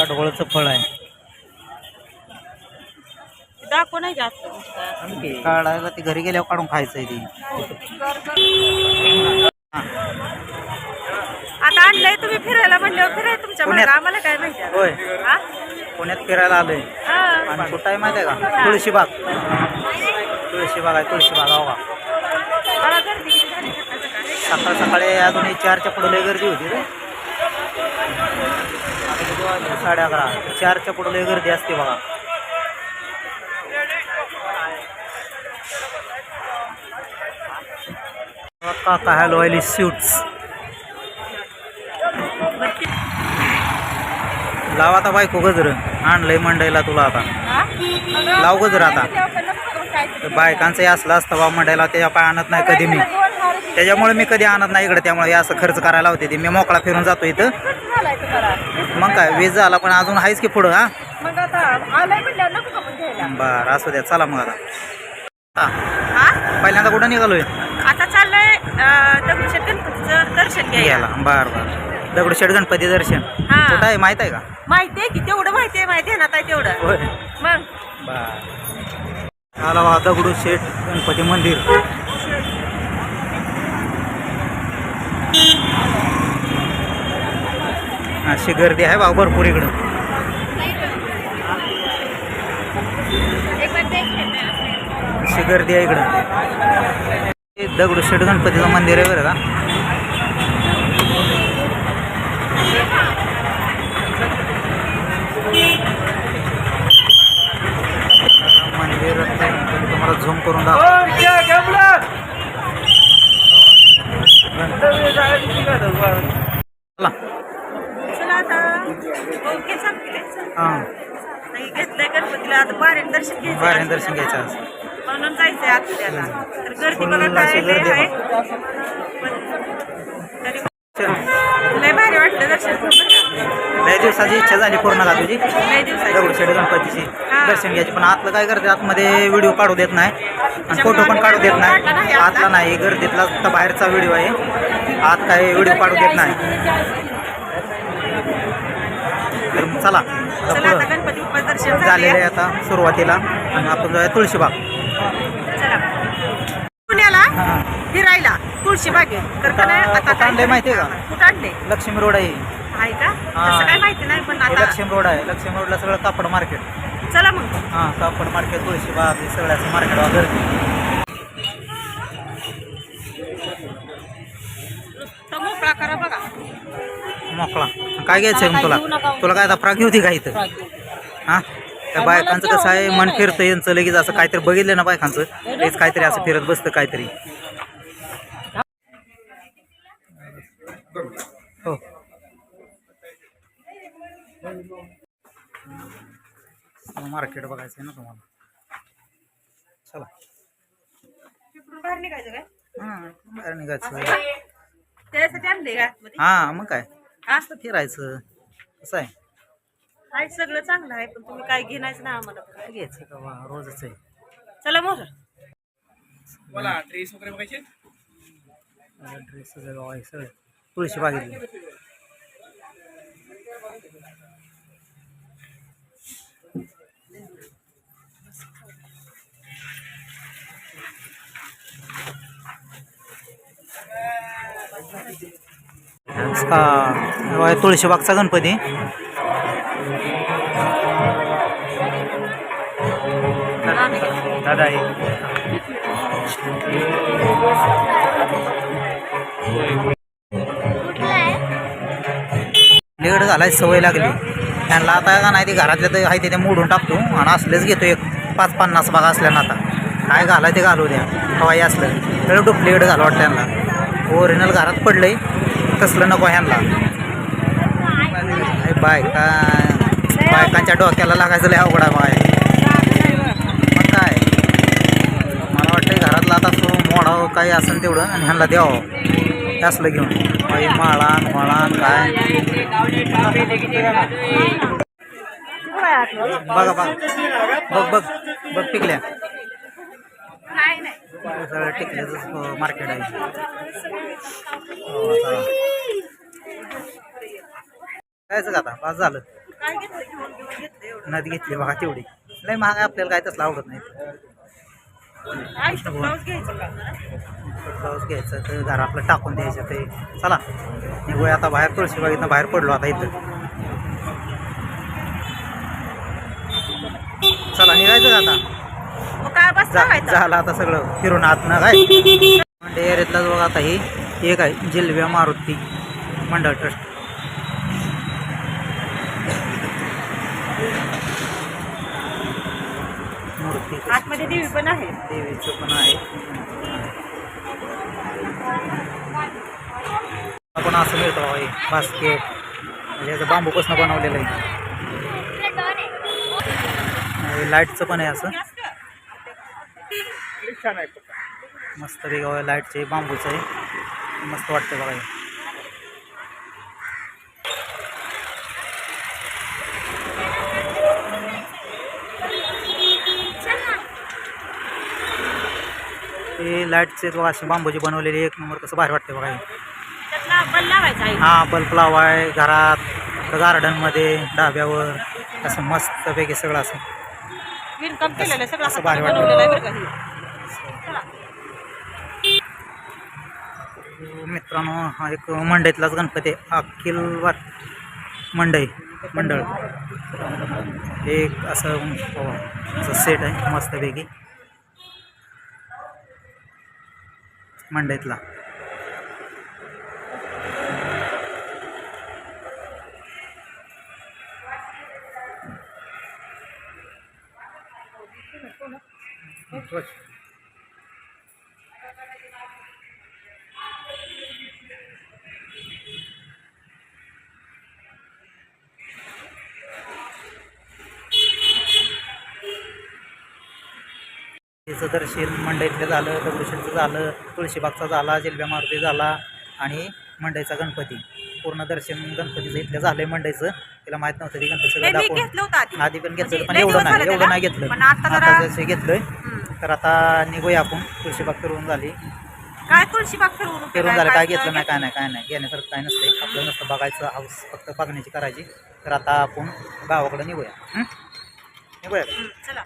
आता ढोळचं फळ आहे दाखव नाही जास्त नुसतं. काढायला ती घरी गेल्यावर काढून खायचं आहे ती आता आणलंय तुम्ही फिरायला म्हणल्यावर फिराय तुमच्या आम्हाला काय माहिती? होय हा? पुण्यात फिरायला आलोय हा. आणि कुठं आहे माहिती आहे का तुळशीबाग तुळशीबाग आहे तुळशीबाग हो का सकाळ सकाळी. अजून चारच्या पुढे लय गर्दी होती रे? साडे अकरा. चारच्या पुढं लय गर्दी असते बघा. काका हॅलो ऑइली शूट्स लाव आता बायको गजर. आणलंय मंडईला तुला आता. लाव गजर आता. बायकांचं असलं असतं बा मंडईला त्याच्या पाय आणत नाही कधी मी. त्याच्यामुळे मी कधी आणत नाही इकडे त्यामुळे असं खर्च करायला होते ते. मी मोकळा फिरून जातो इथं. मग काय वीज झाला पण अजून आहेच की पुढं हा? बरं असू द्या चला मग आता. पहिल्यांदा कुठं निघालोय? आता चाललंय दगडूशेठ गणपतीचं दर्शन घ्यायला. घ्यायला बरं बरं. दगडूशेठ गणपती दर्शन. कुठं आहे माहीत आहे का? माहिती आहे की तेवढं माहिती आहे माहिती आहे ना ताई तेवढं. मग? बर. आला दगडूशेठ गणपती मंदिर. अशी गर्दी आहे बा भरपूर इकडं. अशी गर्दी आहे इकडं. दगडूशेठ गणपतीचं मंदिर आहे बरं का? मंदिर तुम्हाला झूम करून दाखव चला चला आता ओके सांगते हां. घेतलंय गणपतीला. आता बाहेर दर्शन घ्यायचं बाहेर दर्शन घ्यायचं आज म्हणून जायचंय आत्याला तर गर्दी फुल बघा अशी काय गर्दी लय आहे. आहे पण तरी चल. लय भारी वाटलं दर्शन करून बरं का? लय दिवसाची इच्छा झाली पूर्ण का तुझी. लय दिवसाची. दगडूशेठ गणपतीची. दर्शन घ्यायची. पण आतलं काय करते? आतमध्ये व्हिडिओ काढू देत नाही. आणि फोटो पण काढू देत नाही. आतला नाही. गर्दीतला बाहेरचा व्हिडिओ आहे. आत काय व्हिडिओ काढू देत नाही. चला. आता गणपती झालेलं आहे झाले आता सुरुवातीला. आणि आपण जाऊया तुळशीबाग चला. पुण्याला हां फिरायला तुळशी बागेत तर का नाही आता माहितीये का? कुठं आणले लक्ष्मी रोड आहे. आहे का. तसं काय माहिती नाही पण हे आता लक्ष्मी रोड आहे. लक्ष्मी रोडला सगळं कापड मार्केट. चला मग. हां कापड मार्केट तुळशीबाग हे सगळं असं मार्केट वगैरे मोकळा. काय घ्यायचं आहे मग तुला? तुला काय आता फ्राक होती का इथं? हां? त्या बायकांचं कसं आहे मन फिरतं यांचं लगेच असं काहीतरी बघितलं ना बायकांचं. लगेच काहीतरी असं फिरत बसतं काहीतरी. हो. मार्केट बघायचं आहे ना तुम्हाला. चला. बाहेर निघायचं काय? हां हां मग काय? हा असं फिरायचं. कसं आहे. आहे सगळं चांगलं आहे पण तुम्ही काय घेण्याचं ना आम्हाला. काय घ्यायचं का बा रोजच आहे. चला मोर ड्रेस गाव आहे सगळे तुळशी बागेतले. हा तुळशीबागचा गणपती. दादा लेट घालायची सवय लागली. त्यांना आता का नाही ते घरातल्या तर आहे ते मोडून टाकतो. आणि असलेच घेतो एक पाच पन्नास भाग असल्यानं आता. काय घालाय ते घालू द्या. हवाई असलं. तर डुप्लिकेट घाल वाटतं त्यांना. ओरिजिनल घरात पडलंय. तसलं नको ह्यांना. बायका बायकांच्या डोक्याला लागायचं लय अवघडा बाय. मग काय? मला वाटतं घरातला आता सो मोडावं हो, काही असेल तेवढं आणि ह्यांना द्यावं. हे असलं घेऊन. बाई माळान माळान काय? बघा बघा. बघ बघ बघ पिकल्या. टिकल्याचं मार्केट आहे हो, चला. जायचं का आता? पास झालं. नदी घेतली बघा तेवढी. लय महाग आहे, आपल्याला काय तसलं आवडत नाही. ब्लाऊज घ्यायचं तर घर आपलं टाकून द्यायचं ते. चला निघूया आता बाहेर तुळशीबागेतनं बाहेर पडलो आता इथं. चला निघायचं आता मग काय बस जा लावायचं झालं आता सगळं फिरून आत ना काय? म्हणजे एरियातला बघा आता ही. एक आहे जिलव्या मारुती मंडळ ट्रस्ट. आतमध्ये देवी पण आहे. देवीचं पण आहे. आपण असं मिळतो हे बास्केट. म्हणजे याचं बांबूपासून बनवलेलं आहे. लाईटचं पण आहे असं. मस्त वेगळं लाईटचे बांबूचं. आहे मस्त वाटतं बघा हे. ते लाईटचे बघा असे बांबूचे बनवलेले एक नंबर कसं भारी वाटते बघा हे. आहे. हा बल्ब लावाय घरात गार्डनमध्ये डाब्यावर असं मस्तपैकी सगळं असं. असं हाताने भारी वाटलं. बनवलेलं आहे बरं का हे. चला. मित्रांनो हा एक मंडईतलाच गणपती आहे. अखिलवार मंडई मंडळ. एक असं असं सेट आहे मस्तपैकी. मंडईतला. त्याचं दर्शन मंडईतलं झालं दगडूशेठचं झालं तुळशीबागचा झाला जिलब्या मारुती झाला आणि मंडईचा गणपती. पूर्ण दर्शन गणपतीचं इथलं झालंय मंडईचं. तिला माहीत नव्हतं की गणपती सगळं दाखवून. आधी. पण घेतलं म्हणजे पण लय एवढं नाही एवढं. नाही घेतलं. आता जसे घेतलंय. तर आता निघूया आपण. तुळशीबाग फिरवून झाली. काय तुळशीबाग फिरवून फिरून? झालं काय घेतलं नाही काय नाही काय नाही. घेण्यासारखं काय नसते आपलं नुसतं बघायचं हाऊस फक्त बघण्याची करायची. तर आता आपण गावाकडे निघूया? निघूया चला.